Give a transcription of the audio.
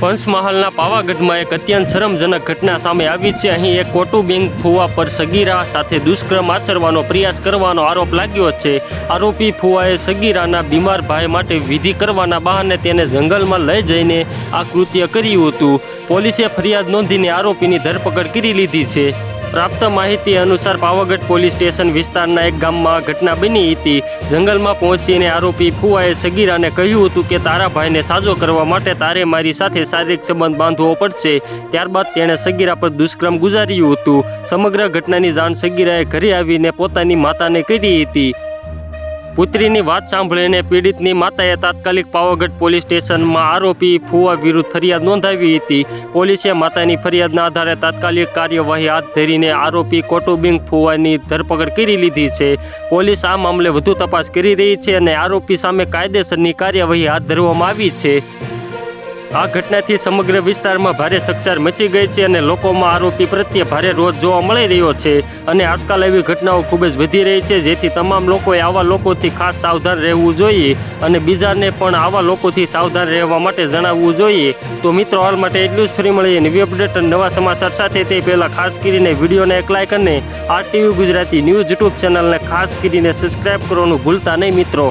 પંચમહાલના પાવાગઢમાં એક અત્યંત શરમજનક ઘટના સામે આવી છે. અહીં એક કોટુબિંગ ફુવા પર સગીરા સાથે દુષ્કર્મ આચરવાનો પ્રયાસ કરવાનો આરોપ લાગ્યો છે. આરોપી ફુવાએ સગીરાના બીમાર ભાઈ માટે વિધિ કરવાના બહાને તેને જંગલમાં લઈ જઈને આ કૃત્ય કર્યું હતું. પોલીસે ફરિયાદ નોંધીને આરોપીની ધરપકડ કરી લીધી છે. પ્રાપ્ત માહિતી અનુસાર પાવાગઢ પોલીસ સ્ટેશન વિસ્તારના એક ગામમાં ઘટના બની હતી. જંગલમાં પહોંચીને આરોપી ફુવાએ સગીરાને કહ્યું હતું કે, તારા ભાઈને સાજો કરવા માટે તારે મારી સાથે શારીરિક સંબંધ બાંધવો પડશે. ત્યારબાદ તેણે સગીરા પર દુષ્કર્મ ગુજાર્યું હતું. સમગ્ર ઘટનાની જાણ સગીરાએ ઘરે આવીને પોતાની માતાને કરી હતી. પુત્રીની વાત સાંભળીને પીડિતની માતાએ તાત્કાલિક પાવાગઢ પોલીસ સ્ટેશનમાં આરોપી ફુવા વિરુદ્ધ ફરિયાદ નોંધાવી હતી. પોલીસે માતાની ફરિયાદના આધારે તાત્કાલિક કાર્યવાહી હાથ ધરીને આરોપી કોટુબિંગ ફુવાની ધરપકડ કરી લીધી છે. પોલીસ આ મામલે વધુ તપાસ કરી રહી છે અને આરોપી સામે કાયદેસરની કાર્યવાહી હાથ ધરવામાં આવી છે. આ ઘટનાથી સમગ્ર વિસ્તારમાં ભારે ચકચાર મચી ગઈ છે અને લોકોમાં આરોપી પ્રત્યે ભારે રોષ જોવા મળી રહ્યો છે અને આજકાલ એવી ઘટનાઓ ખૂબ જ વધી રહી છે જેથી તમામ લોકોએ આવા લોકોથી ખાસ સાવધાન રહેવું જોઈએ અને બીજાને પણ આવા લોકોથી સાવધાન રહેવા માટે જણાવવું જોઈએ. તો મિત્રો, હાલ માટે એટલું જ. ફ્રી મળીએ નવી અપડેટ અને નવા સમાચાર સાથે. તે પહેલાં ખાસ કરીને વિડીયોને એક લાઇક અને R TV Gujarati news YouTube ચેનલને ખાસ કરીને સબસ્ક્રાઈબ કરવાનું ભૂલતા નહીં મિત્રો.